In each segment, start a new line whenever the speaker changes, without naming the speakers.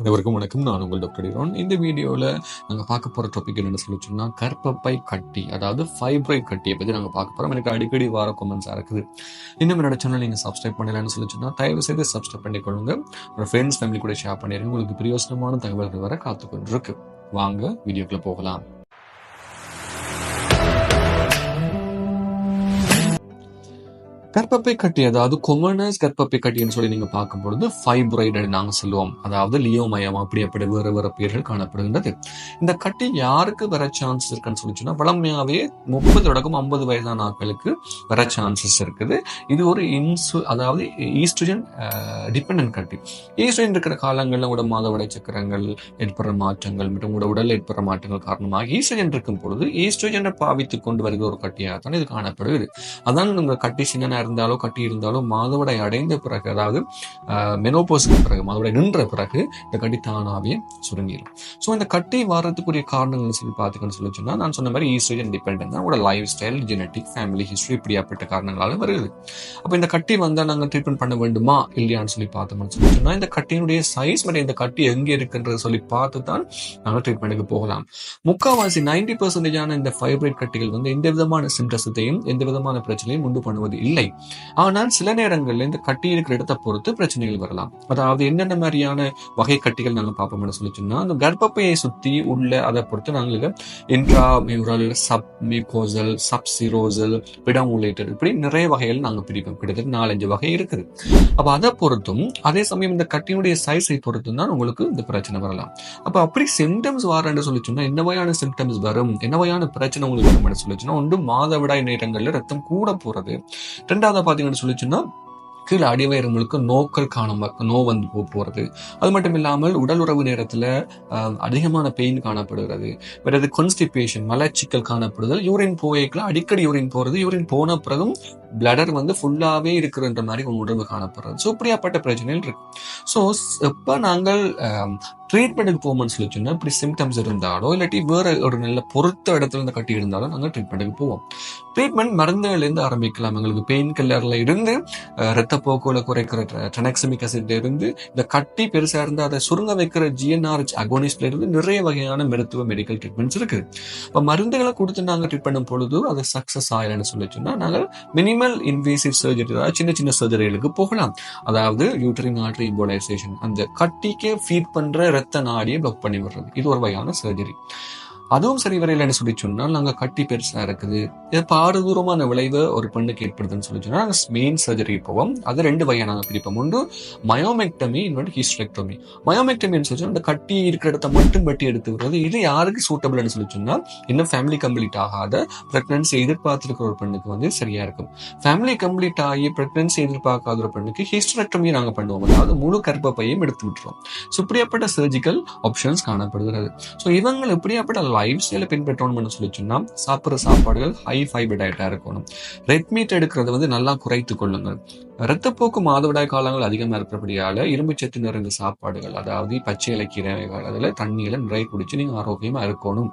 அனைவருக்கும் வணக்கம். நான் உங்கள் டாக்டர் டிரோன் இந்த வீடியோவில் நாங்கள் பார்க்க போகிற டாபிக் என்னென்னு சொல்லி சொன்னால் கர்ப்பப்பை கட்டி அதாவது ஃபைப்ராய்ட் கட்டியை பற்றி நாங்கள் பார்க்க போகிறோம் எனக்கு அடிக்கடி வார கொமெண்ட்ஸாக இருக்குது. இன்னும் என்னோட சேனல் நீங்கள் சப்ஸ்கிரைப் பண்ணலன்னு சொல்லி சொன்னால் தயவு செய்து சப்ஸ்கிரைப் பண்ணிக்கொள்ளுங்க. உங்கள் ஃப்ரெண்ட்ஸ் ஃபேமிலி கூட ஷேர் பண்ணிடுங்க உங்களுக்கு பிரயோசனமான தகவல்கள் வர காத்துக்கொண்டு இருக்கு வாங்க வீடியோக்குள்ளே போகலாம். கற்பப்பை கட்டி அதாவது கொமனஸ் கற்பப்பை கட்டின்னு சொல்லி நீங்க பார்க்கும் பொழுது ஃபைப்ராய்டு நாங்க சொல்லுவோம். அதாவது லியோமயம் அப்படி அப்படி வேறு வேறு பேர்கள் காணப்படுகின்றது. இந்த கட்டி யாருக்கு வர சான்சஸ் இருக்குன்னு சொல்லி சொன்னா வளமையாவே முப்பது தொடக்கம் ஐம்பது வயதான ஆட்களுக்கு வர சான்சஸ் இருக்குது. இது ஒரு இன்சு அதாவது ஈஸ்ட்ரஜன் டிபெண்ட் கட்டி. ஈஸ்ட்ரஜன் இருக்கிற காலங்களில் உட மாதவிடை சக்கரங்கள் ஏற்படுற மாற்றங்கள் மற்றும் உட உடல் ஏற்படுற மாற்றங்கள் காரணமாக ஈஸ்ட்ரஜன் இருக்கும் பொழுது ஈஸ்ட்ரஜனை பாவித்து கொண்டு வருகிற ஒரு கட்டியாக தான் இது காணப்படுகிறது. அதான் உங்கள் கட்டி சின்ன இருந்தாலோ கட்டி இருந்தாலோ மாதவிடை அடைந்த பிறகு அதாவது மெனோபோஸுக்கு பிறகு மாதவிடை நின்ற பிறகு இந்த கட்டி தானாவே சுருங்கிடும் ஸோ இந்த கட்டி வர்றதுக்குரிய காரணங்கள் சொல்லி பார்த்துக்கன்னு சொல்லி சொன்னால் நான் சொன்ன மாதிரி ஈஸ்ட்ரஜன் டிபெண்ட் தான். உங்களோட life style genetic family history இப்படியாப்பட்ட காரணங்களால வருது அப்போ இந்த கட்டி வந்தால் நாங்கள் ட்ரீட்மெண்ட் பண்ண வேண்டுமா? இல்லையான்னு சொல்லி பார்த்தோம்னு சொல்லி சொன்னால் இந்த கட்டியினுடைய சைஸ் மற்றும் இந்த கட்டி எங்கே இருக்குன்றதை சொல்லி பார்த்து தான் நாங்கள் ட்ரீட்மெண்ட்டுக்கு போகலாம். முக்கால்வாசி நைன்டி பர்சன்டேஜான இந்த ஃபைப்ரைட் கட்டிகள் வந்து எந்த விதமான சிம்டஸத்தையும் எந்த விதமான பிரச்சனையும் உண்டு பண்ணுவது இல்லை. ஆனால் சில நேரங்களில் இந்த கட்டி இருக்கிற இடத்தை பொறுத்து பிரச்சனைகள் வரலாம். அதாவது என்னென்ன மாதிரியான வகை கட்டிகள் நாங்கள் பார்ப்போம்னு சொல்லி சொன்னா அந்த கர்ப்பப்பையை சுத்தி உள்ள அதை பொறுத்து நாங்கள் intra mural sub mucosal subserosal பிடமுலேட்டர் இப்படி நிறைய வகைகள் நாங்கள் பிரிப்போம். கிட்டத்தட்ட நாலஞ்சு வகை இருக்குது. அப்போ அதை பொறுத்தும் அதே சமயம் இந்த கட்டியினுடைய சைஸை பொறுத்தும் தான் உங்களுக்கு இந்த பிரச்சனை வரலாம். அப்போ அப்படி சிம்டம்ஸ் வரன்னு சொல்லி சொன்னா என்ன வகையான சிம்டம்ஸ் வரும்? என்ன வகையான பிரச்சனை உங்களுக்கு வரும்னு சொல்லி சொன்னா ஒன்று மாதவிடாய் நேரங்களில் ரத்தம் கூட போறது ரெண்டாவது பார்த்தீங்கன்னு சொல்லிச்சுன்னா கீழே அடிவயிறு முழுக்க நோக்கள் காணாம நோ வந்து போ அது மட்டும் இல்லாமல் உடல் உறவு நேரத்தில் அதிகமான பெயின் காணப்படுகிறது. வேறது கொன்ஸ்டிபேஷன் மலச்சிக்கல் காணப்படுதல் யூரின் போய்க்குள்ள அடிக்கடி யூரின் போகிறது யூரின் போன பிறகும் பிளடர் வந்து ஃபுல்லாகவே இருக்குன்ற மாதிரி உங்கள் உடம்பு காணப்படுறது. ஸோ இப்படியாப்பட்ட பிரச்சனைகள் இருக்கு. ஸோ எப்போ நாங்கள் ட்ரீட்மெண்ட்டுக்கு போவோம்னு சொல்லி சொன்னால் இப்படி சிம்டம்ஸ் இருந்தாலோ இல்லாட்டி வேற ஒரு நல்ல பொறுத்த இடத்துல இருந்து கட்டி இருந்தாலும் நாங்கள் ட்ரீட்மெண்ட்டுக்கு போவோம். ட்ரீட்மெண்ட் மருந்துகள்லேருந்து ஆரம்பிக்கலாம். எங்களுக்கு பெயின் கில்லர்ல இருந்து ரத்த போக்குகளை குறைக்கிற டெனக்சமிக் அசிட்ல இருந்து இந்த கட்டி பெருசாக இருந்து அதை சுருங்க வைக்கிற ஜிஎன்ஆர்ஹெச் அகோனிஸ்ட்ல இருந்து நிறைய வகையான மருத்துவ மெடிக்கல் ட்ரீட்மெண்ட்ஸ் இருக்கு. இப்போ மருந்துகளை கொடுத்து நாங்கள் ட்ரீட் பண்ணும் பொழுது அது சக்ஸஸ் ஆகலைன்னு சொல்லி சொன்னால் நாங்கள் மினிமல் இன்வேசிவ் சர்ஜரி அதாவது சின்ன சின்ன சர்ஜரிகளுக்கு போகலாம். அதாவது யூட்டரின் ஆர்டரி இம்போலைசேஷன் அந்த கட்டிக்கே ஃபீட் பண்ற ரத்த நாடியை பிளாக் பண்ணி விடுறது. இது ஒரு வகையான சர்ஜரி அதுவும் சரி வரையிலன்னு சொல்லி சொன்னால் நாங்கள் கட்டி பெருசாக இருக்குது. இது பாரதூரமான விளைவு ஒரு பெண்ணுக்கு ஏற்படுதுன்னு சொல்லி சொன்னால் நாங்கள் மெயின் சர்ஜரி போவோம். அது ரெண்டு வகையாக நாங்கள் பிரிப்போம். ஒன்று மயோமெக்டமி இன்னொன்று ஹிஸ்டெக்டமி மயோமெக்டமின்னு சொல்லி அந்த கட்டி இருக்கிற இடத்த மட்டும் வெட்டி எடுத்து விடுறது இது யாருக்கு சூட்டபிள்னு சொல்லி சொன்னால் இன்னும் ஃபேமிலி கம்ப்ளீட் ஆகாத ப்ரெக்னன்சி எதிர்பார்த்துருக்கிற ஒரு பெண்ணுக்கு வந்து சரியாக இருக்கும். ஃபேமிலி கம்ப்ளீட் ஆகி ப்ரெக்னன்சி எதிர்பார்க்காத ஒரு பெண்ணுக்கு ஹிஸ்டரெக்டமி நாங்கள் பண்ணுவோம். அதாவது முழு கர்ப்பப்பையும் எடுத்து விட்டுருவோம். ஸோ இப்படியாப்பட்ட சர்ஜிக்கல் ஆப்ஷன்ஸ் காணப்படுகிறது. ஸோ இவங்க இப்படியாப்பட்ட லைஃப் ஸ்டைலை பின்பற்றணும்னு சொல்லி சொன்னா சாப்பிட்ற சாப்பாடுகள் ஹை ஃபைபர் டயட்டா இருக்கணும். ரெட் மீட் எடுக்கிறது வந்து நல்லா குறைத்து கொள்ளுங்கள். ரத்தப்போக்கு மாதவிடாய் காலங்கள் அதிகமாக இருக்கிறபடியால் இரும்பு சத்து நிறைந்த சாப்பாடுகள் அதாவது பச்சை இலக்கீரைகள் அதில் தண்ணியில் நிறைய குடிச்சு நீங்க ஆரோக்கியமா இருக்கணும்.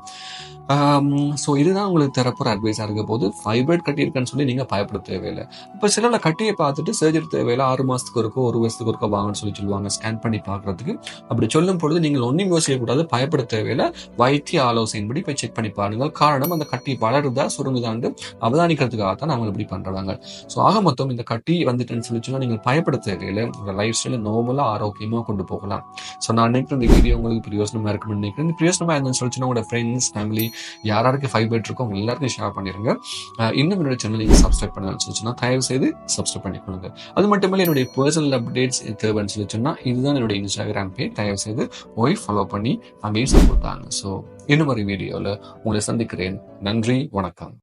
ஸோ இதுதான் உங்களுக்கு தரப்புற அட்வைஸாக இருக்க போது ஃபைப்ரைட் கட்டியிருக்கேன்னு சொல்லி நீங்கள் பயப்பட தேவையில்லை. இப்போ சிலர் கட்டியை பார்த்துட்டு சர்ஜரி தேவையில்லை ஆறு மாதத்துக்கு இருக்கோ ஒரு வருஷத்துக்கு இருக்கோ வாங்கன்னு சொல்லி சொல்லுவாங்க ஸ்கேன் பண்ணி பார்க்குறதுக்கு. அப்படி சொல்லும் பொழுது நீங்கள் ஒன்றும் யோசிக்கக்கூடாது பயப்பட தேவையில்லை. வைத்திய ஆலோசனை ஆலோசனைப்படி போய் செக் பண்ணி பாருங்கள். காரணம் அந்த கட்டி வளருதா சுருங்குதாண்டு அவதானிக்கிறதுக்காக தான் அவங்க இப்படி பண்ணுறாங்க ஸோ ஆக மொத்தம் இந்த கட்டி வந்துட்டுன்னு சொல்லி சொன்னால் நீங்கள் பயப்பட தேவையில்லை. உங்கள் லைஃப் ஸ்டைலை நார்மலாக ஆரோக்கியமாக கொண்டு போகலாம். ஸோ நான் நினைக்கிறேன் இந்த வீடியோ உங்களுக்கு பிரயோசனமாக இருக்கும்னு நினைக்கிறேன். இந்த பிரயோசனமாக இருந்துன்னு சொல்லி சொன்னால் உங்களோட ஃப்ரெண்ட்ஸ் ஃபேமிலி யாராருக்கு ஃபைபர் இருக்கோ அவங்க எல்லாருக்கும் ஷேர் பண்ணிருங்க. இன்னும் என்னோட சேனல் நீங்கள் சப்ஸ்கிரைப் பண்ணணும்னு சொல்லிச்சுன்னா தயவு செய்து சப்ஸ்கிரைப் பண்ணிக்கொள்ளுங்க. அது மட்டும் என்னுடைய பர்சனல் அப்டேட்ஸ் தேவைன்னு சொல்லி சொன்னால் இதுதான் என்னுடைய இன்ஸ்டாகிராம் பேஜ் தயவு செய்து ஒய்ஃப் ஃபாலோ பண்ணி அங்கேயும் சப்போர்ட் தாங்க ஸோ இன்னும் ஒரு வீடியோவில் உங்களை சந்திக்கிறேன். நன்றி வணக்கம்.